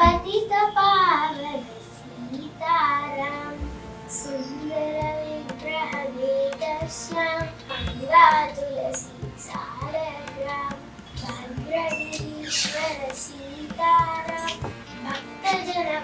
patita para visitaram Sundara Vigraha Vedasyam Angratulas Sitaram Bhakta Jana